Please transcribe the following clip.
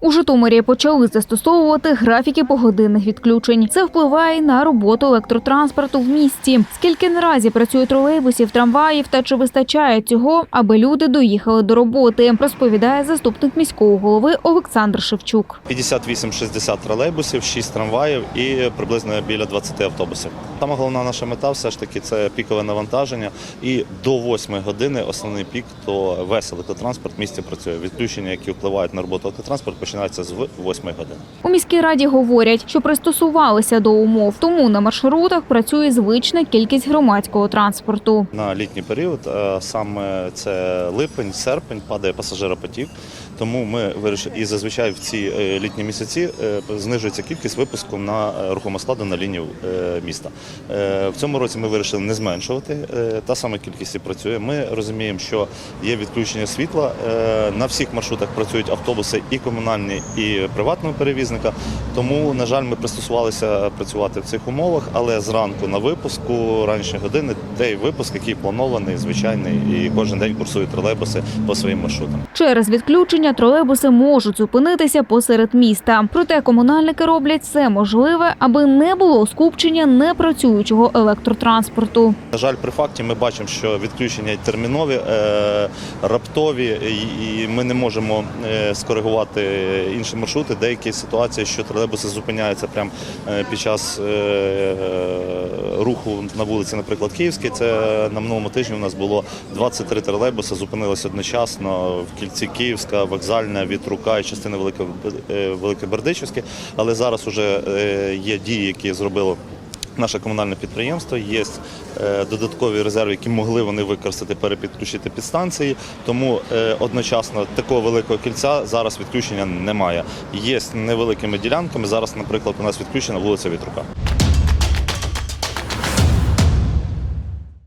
У Житомирі почали застосовувати графіки погодинних відключень. Це впливає на роботу електротранспорту в місті. Скільки наразі працює тролейбусів, трамваїв та чи вистачає цього, аби люди доїхали до роботи, розповідає заступник міського голови Олександр Шевчук. 58-60 тролейбусів, 6 трамваїв і приблизно біля 20 автобусів. Саме головна наша мета все ж таки це пікове навантаження. І до 8 години основний пік, то весь електротранспорт в місті працює. Відключення, які впливають на роботу електротранспорту, починаються з 8 години. У міській раді говорять, що пристосувалися до умов, тому на маршрутах працює звична кількість громадського транспорту. На літній період е, саме це липень, серпень, падає пасажиропотік. Тому ми вирішили, і зазвичай в ці е, літні місяці е, знижується кількість випуску на рухому складу на лінію міста. Е, В цьому році ми вирішили не зменшувати. е, Та сама кількість і працює. Ми розуміємо, що є відключення світла. е, На всіх маршрутах працюють автобуси і комунальні, і приватного перевізника. Тому, на жаль, ми пристосувалися працювати в цих умовах, але зранку на випуску, ранішні години, той випуск, який планований, звичайний, і кожен день курсують тролейбуси по своїм маршрутам. Через відключення тролейбуси можуть зупинитися посеред міста. Проте комунальники роблять все можливе, аби не було скупчення непрацюючого електротранспорту. На жаль, при факті ми бачимо, що відключення термінові, е, раптові, і- ми не можемо е, скоригувати інші маршрути. Деякі ситуації, що тролейбуси зупиняються прямо е, під час руху на вулиці, наприклад, Київській. Це на минулому тижні у нас було 23 тролейбуси, зупинилися одночасно в кільці Київська, вокзальна, Вітрука і е, Великобердичівське. Але зараз вже є дії, які зробило Наше комунальне підприємство є е, додаткові резерви, які могли вони використати, перепідключити підстанції. Тому е, одночасно такого великого кільця зараз відключення немає. Є невеликими ділянками. Зараз, наприклад, у нас відключена вулиця Вітрука.